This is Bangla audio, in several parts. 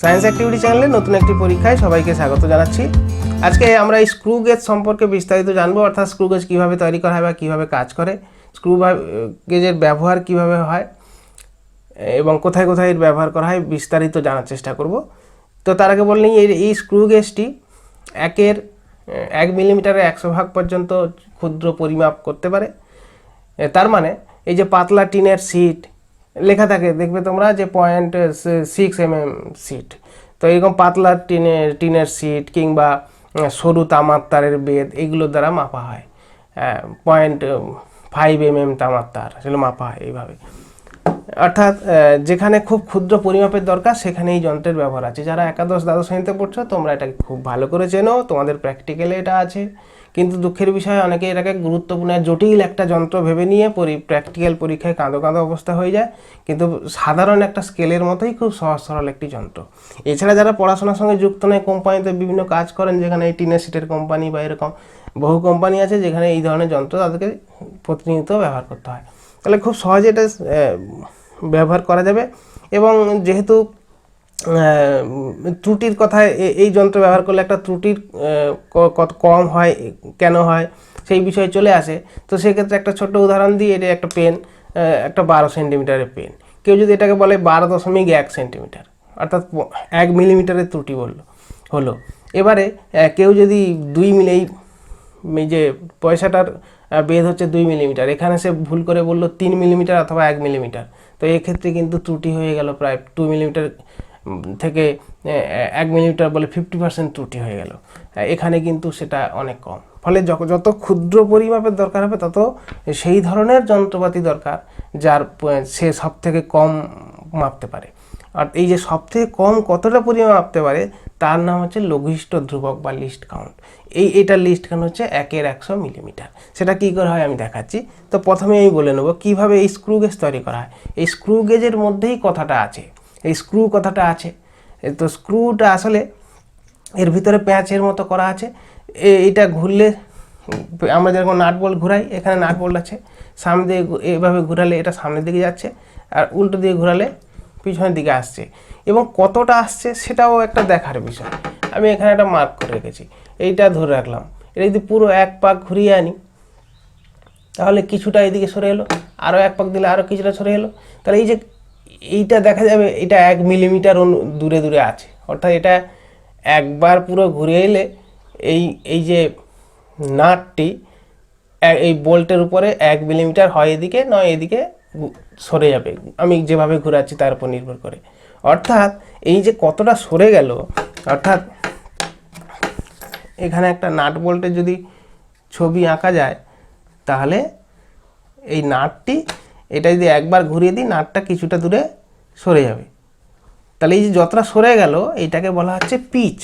সায়েন্স অ্যাক্টিভিটি চ্যানেলে নতুন একটি পরীক্ষায় সবাইকে স্বাগত জানাচ্ছি। আজকে আমরা এই স্ক্রু গেজ সম্পর্কে বিস্তারিত জানব, অর্থাৎ স্ক্রু গেজ কীভাবে তৈরি করা হয় বা কীভাবে কাজ করে স্ক্রু গেজের ব্যবহার কীভাবে হয়, এবং কোথায় কোথায় এর ব্যবহার করা হয় বিস্তারিত জানার চেষ্টা করব। তো তার আগে বললেই এই এই স্ক্রু গেজটি একের এক মিলিমিটারে একশো ভাগ পর্যন্ত ক্ষুদ্র পরিমাপ করতে পারে। তার মানে এই যে পাতলা টিনের সিট লেখা থাকে, দেখবে তোমরা যে point six M M sheet তো এরকম পাতলা টিনের টিনের সিট কিংবা সরু তামার তারের বেদ, এগুলোর দ্বারা মাপা হয়। পয়েন্ট ফাইভ এম এম তামার তার সেগুলো মাপা হয় এইভাবে। অর্থাৎ যেখানে খুব ক্ষুদ্র পরিমাপের দরকার সেখানে এই যন্ত্রের ব্যবহার আছে। যারা একাদশ, দ্বাদশ শ্রেণীতে পড়ছো, তোমরা এটাকে খুব ভালো করে চেনো, তোমাদের প্র্যাকটিক্যালে এটা আছে। কিন্তু দুঃখের বিষয় অনেকে এটাকে গুরুত্বপূর্ণ জটিল একটা যন্ত্র ভেবে নিয়ে পরি প্র্যাকটিক্যাল পরীক্ষায় কাঁদো কাঁদো অবস্থা হয়ে যায়। কিন্তু সাধারণ একটা স্কেলের মতোই খুব সহজ সরল একটি যন্ত্র। এছাড়া যারা পড়াশোনার সঙ্গে যুক্ত নয়, কোম্পানিতে বিভিন্ন কাজ করেন, যেখানে এই টিনের সিটের কোম্পানি বা এরকম বহু কোম্পানি আছে, যেখানে এই ধরনের যন্ত্র তাদেরকে প্রতিনিয়ত ব্যবহার করতে হয়। তাহলে খুব সহজে এটা ব্যবহার করা যাবে। এবং যেহেতু ত্রুটির কথায় এ- এই যন্ত্র ব্যবহার করলে একটা ত্রুটির কত কম হয়, কেন হয়, সেই বিষয়ে চলে আসে। তো সেক্ষেত্রে একটা ছোট্ট উদাহরণ দিই এটা একটা পেন একটা বারো সেন্টিমিটারের পেন। কেউ যদি এটাকে বলে বারো দশমিক এক সেন্টিমিটার, অর্থাৎ এক মিলিমিটারের ত্রুটি বলল, হলো। এবারে কেউ যদি দুই মিলি এই যে পয়সাটার বেদ হচ্ছে দুই মিলিমিটার, এখানে সে ভুল করে বলল তিন মিলিমিটার অথবা এক মিলিমিটার, তো এক্ষেত্রে কিন্তু ত্রুটি হয়ে গেল প্রায় টু মিলিমিটার থেকে এক মিলিমিটার বলে ফিফটি পার্সেন্ট ত্রুটি হয়ে গেল। এখানে কিন্তু সেটা অনেক কম। ফলে যত- ক্ষুদ্র পরিমাপের দরকার হবে, তত সেই ধরনের যন্ত্রপাতি দরকার যার সে সব থেকে কম মাপতে পারে। আর এই যে সব থেকে কম কতটা পরিমাণ মাপতে পারে, তার নাম হচ্ছে লঘিষ্ঠ ধ্রুবক বা লিস্ট কাউন্ট। এই এটার লিস্ট কাউন্ট হচ্ছে একের একশো মিলিমিটার। সেটা কী করে হয় আমি দেখাচ্ছি। তো প্রথমে আমি বলে নেব কীভাবে এই স্ক্রু গেজ তৈরি করা হয়। এই স্ক্রু গেজের মধ্যেই কথাটা আছে। এই স্ক্রু কথাটা আছে। তো স্ক্রুটা আসলে এর ভিতরে প্যাঁচের মতো করা আছে। এ- এটা ঘুরলে আমরা যেরকম নাট বল ঘুরাই, এখানে নাট বল আছে। সামনে দিয়ে এভাবে ঘুরালে এটা সামনের দিকে যাচ্ছে আর উল্টো দিয়ে ঘুরালে পিছনের দিকে আসছে। এবং কতটা আসছে সেটাও একটা দেখার বিষয়। আমি এখানে একটা মার্ক করে রেখেছি। এইটা ধরে রাখলাম। এটা যদি পুরো এক পাক ঘুরিয়ে আনি, তাহলে কিছুটা এদিকে সরে এলো আরও এক পাক দিলে আরও কিছুটা সরে এলো। তাহলে এই যে এইটা দেখা যাবে, এটা এক মিলিমিটার দূরে দূরে আছে। অর্থাৎ এটা একবার পুরো ঘুরে এলে এই এই যে নাটটি এই বোল্টের উপরে এক মিলিমিটার হয় এদিকে, নয় এদিকে সরে যাবে। আমি যেভাবে ঘুরাচ্ছি তার উপর নির্ভর করে। অর্থাৎ এই যে কতটা সরে গেল, অর্থাৎ এখানে একটা নাট বোল্টের যদি ছবি আঁকা যায়, তাহলে এই নাটটি এটা যদি একবার ঘুরিয়ে দিই, নাটটা কিছুটা দূরে সরে যাবে। তাহলে এই যে যতটা সরে গেল, এইটাকে বলা হচ্ছে পিচ।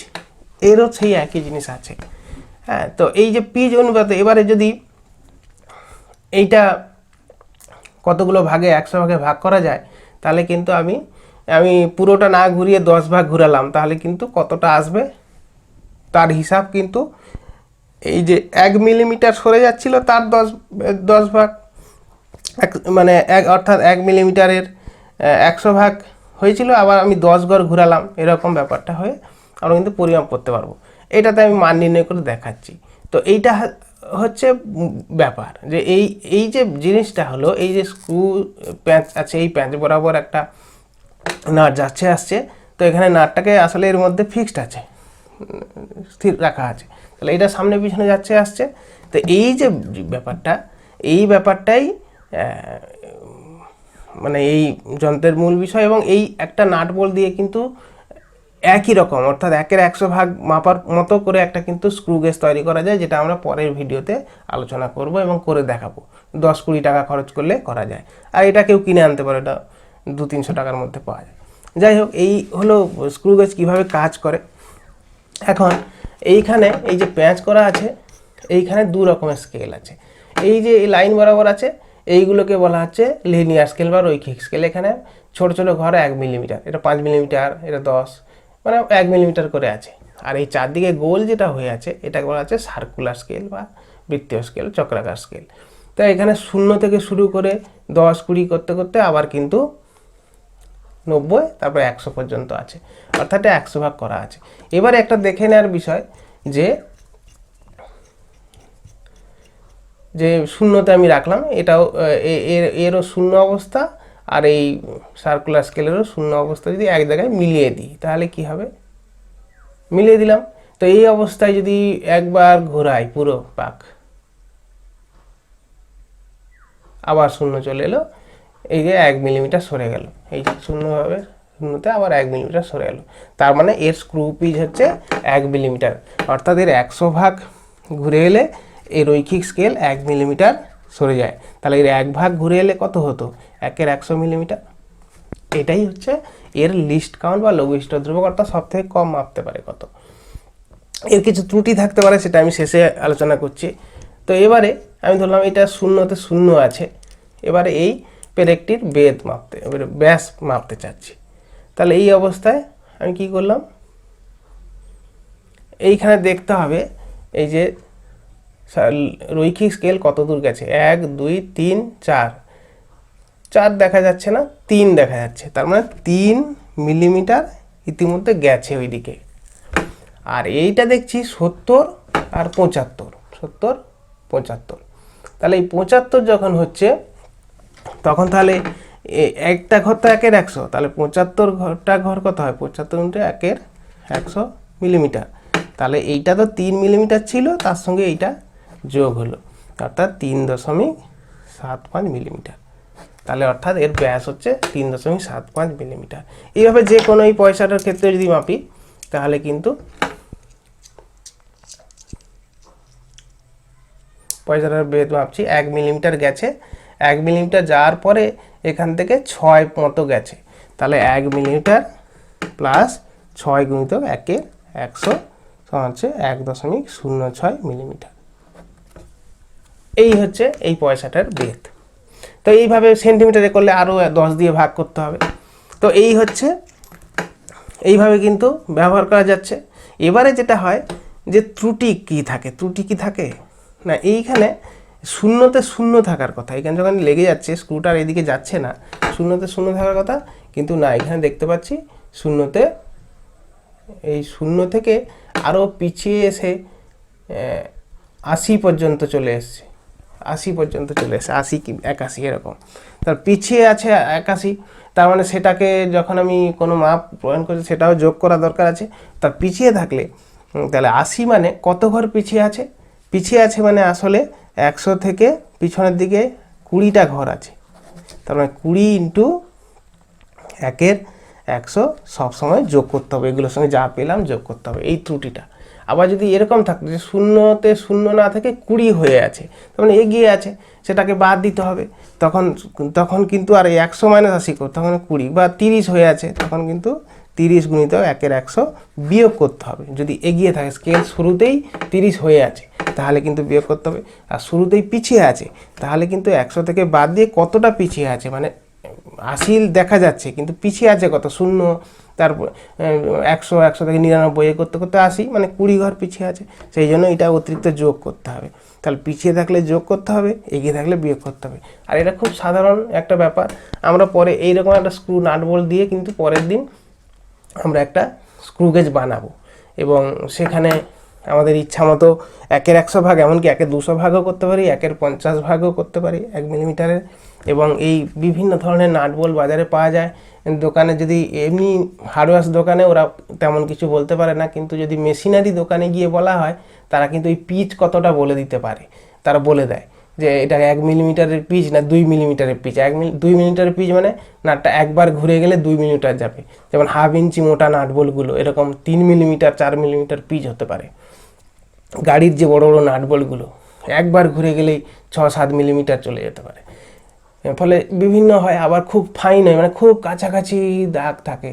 এরও সেই একই জিনিস আছে। হ্যাঁ তো এই যে পিচ অনুপাতে, এবারে যদি এইটা কতগুলো ভাগে, একশো ভাগে ভাগ করা যায়, তাহলে কিন্তু আমি আমি পুরোটা না ঘুরিয়ে দশ ভাগ ঘুরালাম, তাহলে কিন্তু কতটা আসবে? তার হিসাব কিন্তু এই যে এক মিলিমিটার সরে যাচ্ছিল, তার দশ দশ ভাগ এক মানে এক, অর্থাৎ এক মিলিমিটারের একশো ভাগ হয়েছিল, আবার আমি দশ ঘর ঘুরালাম, এরকম ব্যাপারটা হয়ে আমরা কিন্তু পরিমাপ করতে পারব। এটাতে আমি মান নির্ণয় করে দেখাচ্ছি। তো এইটা হচ্ছে ব্যাপার যে এই এই যে জিনিসটা হলো, এই যে স্ক্রু প্যাঁচ আছে, এই প্যাঁচ বরাবর একটা নাট যাচ্ছে, আসছে, তো এখানে নাটটাকে আসলে এর মধ্যে ফিক্সড আছে, স্থির রাখা আছে। তাহলে এটা সামনে পিছনে যাচ্ছে, আসছে। তো এই যে ব্যাপারটা, এই ব্যাপারটাই মানে এই যন্ত্রের মূল বিষয় এবং এই একটা নাট বল দিয়ে কিন্তু একই রকম, অর্থাৎ একের একশো ভাগ মাপার মতো করে একটা কিন্তু স্ক্রু গেজ তৈরি করা যায়, যেটা আমরা পরের ভিডিওতে আলোচনা করব এবং করে দেখাবো। দশ কুড়ি টাকা খরচ করলে করা যায়। আর এটা কেউ কিনে আনতে পারে, এটা দু তিনশো টাকার মধ্যে পাওয়া যায়। যাই হোক, এই হলো স্ক্রু গেজ কীভাবে কাজ করে। এখন এইখানে এই যে প্যাঁচ করা আছে, এইখানে দু রকমের স্কেল আছে। এই যে এই লাইন বরাবর আছে এইগুলোকে বলা হচ্ছে লিনিয়ার স্কেল বা রৈখিক স্কেল এখানে ছোট ছোট ঘর এক মিলিমিটার এটা পাঁচ মিলিমিটার এটা দশ মানে এক মিলিমিটার করে আছে। আর এই চারদিকে গোল যেটা হয়ে আছে, এটাকে বলা হচ্ছে সার্কুলার স্কেল বা বৃত্তীয় স্কেল চক্রাকার স্কেল তো এখানে শূন্য থেকে শুরু করে দশ, কুড়ি করতে করতে আবার কিন্তু নব্বই, তারপরে একশো পর্যন্ত আছে। অর্থাৎ একশো ভাগ করা আছে। এবারে একটা দেখে নেওয়ার বিষয় যে যে শূন্যতে আমি রাখলাম, এটাও এর, এরও শূন্য অবস্থা আর এই সার্কুলার স্কেলেরও শূন্য অবস্থা যদি এক জায়গায় মিলিয়ে দিই, তাহলে কি হবে? মিলিয়ে দিলাম। তো এই অবস্থায় যদি একবার ঘোরাই পুরো পাক, আবার শূন্য চলে এলো, এই যে এক মিলিমিটার সরে গেল। এই যে শূন্যভাবে শূন্যতে আবার এক মিলিমিটার সরে গেল। তার মানে এর স্ক্রু পিচ হচ্ছে এক মিলিমিটার অর্থাৎ এর একশো ভাগ ঘুরে এলে এই রৈখিক স্কেল এক মিলিমিটার সরে যায়। তাহলে এর এক ভাগ ঘুরে এলে কত হতো? একের একশো মিলিমিটার এটাই হচ্ছে এর লিস্ট কাউন্ট বা লঘিষ্ঠ ধ্রুবক অর্থাৎ সব থেকে কম মাপতে পারে কত। এর কিছু ত্রুটি থাকতে পারে, সেটা আমি শেষে আলোচনা করছি। তো এবারে আমি ধরলাম এটা শূন্যতে শূন্য আছে। এবারে এই পেরেকটির বেদ মাপতে, এবারে ব্যাস মাপতে চাচ্ছি। তাহলে এই অবস্থায় আমি কি করলাম? এইখানে দেখতে হবে, এই যে রৈখিক স্কেল কত দূর গেছে? এক, দুই, তিন, চার। চার দেখা যাচ্ছে না, তিন দেখা যাচ্ছে। তার মানে তিন মিলিমিটার ইতিমধ্যে গেছে ওইদিকে। আর এইটা দেখছি সত্তর আর পঁচাত্তর। সত্তর, পঁচাত্তর। তাহলে এই পঁচাত্তর যখন হচ্ছে, তখন তাহলে একটা ঘর তো একের একশো। তাহলে পঁচাত্তর ঘরটা ঘর কত হয়? পঁচাত্তর ইন্টু একের একশো মিলিমিটার তাহলে এইটা তো তিন মিলিমিটার ছিল, তার সঙ্গে এইটা যোগ হলো। অর্থাৎ তিন দশমিক সাত পাঁচ মিলিমিটার। তাহলে অর্থাৎ এর ব্যাস হচ্ছে তিন দশমিক সাত পাঁচ মিলিমিটার। এইভাবে যে কোনো এই পয়সাটার ক্ষেত্রে যদি মাপি, তাহলে কিন্তু পয়সাটার বেদ মাপছি, এক মিলিমিটার গেছে। এক মিলিমিটার যাওয়ার পরে এখান থেকে ছয় মতো গেছে। তাহলে এক মিলিমিটার প্লাস ছয় গুণিত একে একশো সমান হচ্ছে এক দশমিক শূন্য ছয় মিলিমিটার। এই হচ্ছে এই পয়সাটার বেদ তো এইভাবে সেন্টিমিটারে করলে আরও দশ দিয়ে ভাগ করতে হবে। তো এই হচ্ছে, এইভাবে কিন্তু ব্যবহার করা যাচ্ছে। এবারে যেটা হয় যে ত্রুটি কি থাকে? ত্রুটি কি থাকে? না, এইখানে শূন্যতে শূন্য থাকার কথা। এখানে যখন লেগে যাচ্ছে স্ক্রুটার এদিকে যাচ্ছে না, শূন্যতে শূন্য থাকার কথা। কিন্তু না, এখানে দেখতে পাচ্ছি শূন্যতে, এই শূন্য থেকে আরও পিছিয়ে এসে আশি পর্যন্ত চলে এসছে। আশি পর্যন্ত চলে এসে আশি কি, একাশি এরকম। তার পিছিয়ে আছে একাশি, তার মানে সেটাকে যখন আমি কোনো মাপ প্রয়োগ করছি সেটাও যোগ করা দরকার আছে। তার পিছিয়ে থাকলে তাহলে আশি মানে কত ঘর পিছিয়ে আছে? পিছিয়ে আছে মানে আসলে একশো থেকে পিছনের দিকে কুড়িটা ঘর আছে। তার মানে কুড়ি ইন্টু একের একশো সবসময় যোগ করতে হবে। এগুলোর সঙ্গে যা পেলাম যোগ করতে হবে। এই ত্রুটিটা। আবার যদি এরকম থাকতো যে শূন্যতে শূন্য না থেকে, কুড়ি হয়ে আছে, তার মানে এগিয়ে আছে, সেটাকে বাদ দিতে হবে। তখন তখন কিন্তু আর একশো মাইনাস আশি করতে তখন কুড়ি বা তিরিশ হয়ে আছে, তখন কিন্তু তিরিশ গুণিত একের একশো বিয়োগ করতে হবে। যদি এগিয়ে থাকে স্কেল শুরুতেই তিরিশ হয়ে আছে, তাহলে কিন্তু বিয়োগ করতে হবে। আর শুরুতেই পিছিয়ে আছে, তাহলে কিন্তু একশো থেকে বাদ দিয়ে কতটা পিছিয়ে আছে মানে আশি দেখা যাচ্ছে, কিন্তু পিছিয়ে আছে কত? শূন্য, তারপর একশো একশো থেকে নিরানব্বই এ করতে করতে আসি মানে কুড়ি ঘর পিছিয়ে আছে। সেই জন্য এটা অতিরিক্ত যোগ করতে হবে। তাহলে পিছিয়ে থাকলে যোগ করতে হবে, এগিয়ে থাকলে বিয়োগ করতে হবে। আর এটা খুব সাধারণ একটা ব্যাপার। আমরা পরে এইরকম একটা স্ক্রু নাট বল্ট দিয়ে কিন্তু পরের দিন আমরা একটা স্ক্রু গেজ বানাবো। এবং সেখানে আমাদের ইচ্ছা মতো একের একশো ভাগ, এমনকি একের দুশো ভাগও করতে পারি, একের পঞ্চাশ ভাগও করতে পারি এক মিলিমিটারের। এবং এই বিভিন্ন ধরনের নাট বোল্ট বাজারে পাওয়া যায়। দোকানে যদি এমনি হার্ডওয়্যার্স দোকানে ওরা তেমন কিছু বলতে পারে না, কিন্তু যদি মেশিনারি দোকানে গিয়ে বলা হয়, তারা কিন্তু এই পিচ কতটা বলে দিতে পারে, তারা বলে দেয় যে এটা এক মিলিমিটারের পিচ না দুই মিলিমিটারের পিচ। এক মিলি, দুই মিলিমিটারের পিচ মানে নাটটা একবার ঘুরে গেলে দুই মিলিমিটার যাবে। যেমন হাফ ইঞ্চি মোটা নাট বলগুলো এরকম তিন মিলিমিটার, চার মিলিমিটার পিচ হতে পারে। গাড়ির যে বড় বড় নাটবলগুলো, একবার ঘুরে গেলেই ছ সাত মিলিমিটার চলে যেতে পারে। ফলে বিভিন্ন হয়, আবার খুব ফাইন হয় মানে খুব কাছাকাছি দাগ থাকে।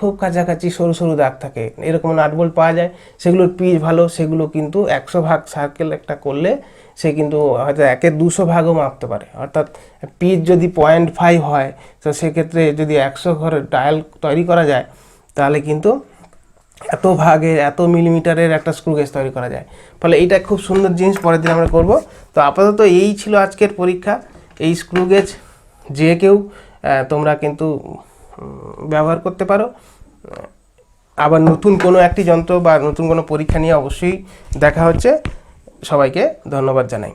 খুব কাছাকাছি সরু সরু দাগ থাকে। এরকম নাটবোল্ট পাওয়া যায়, সেগুলোর পিচ ভালো, সেগুলো কিন্তু একশো ভাগ সার্কেল একটা করলে সে কিন্তু হয়তো একের দুশো ভাগও মাপতে পারে। অর্থাৎ পিচ যদি পয়েন্ট ফাইভ হয়, তো সেক্ষেত্রে যদি একশো ঘরের ডায়াল তৈরি করা যায়, তাহলে কিন্তু এত ভাগের, এত মিলিমিটারের একটা স্ক্রু গেজ তৈরি করা যায়। ফলে এইটা খুব সুন্দর জিনিস পরের দিন আমরা করব। তো আপাতত এই ছিল আজকের পরীক্ষা। এই স্ক্রু গেজ যে কেউ তোমরা কিন্তু ব্যবহার করতে পারো। আবার নতুন কোনো একটি যন্ত্র বা নতুন কোনো পরীক্ষা নিয়ে অবশ্যই দেখা হচ্ছে। সবাইকে ধন্যবাদ জানাই।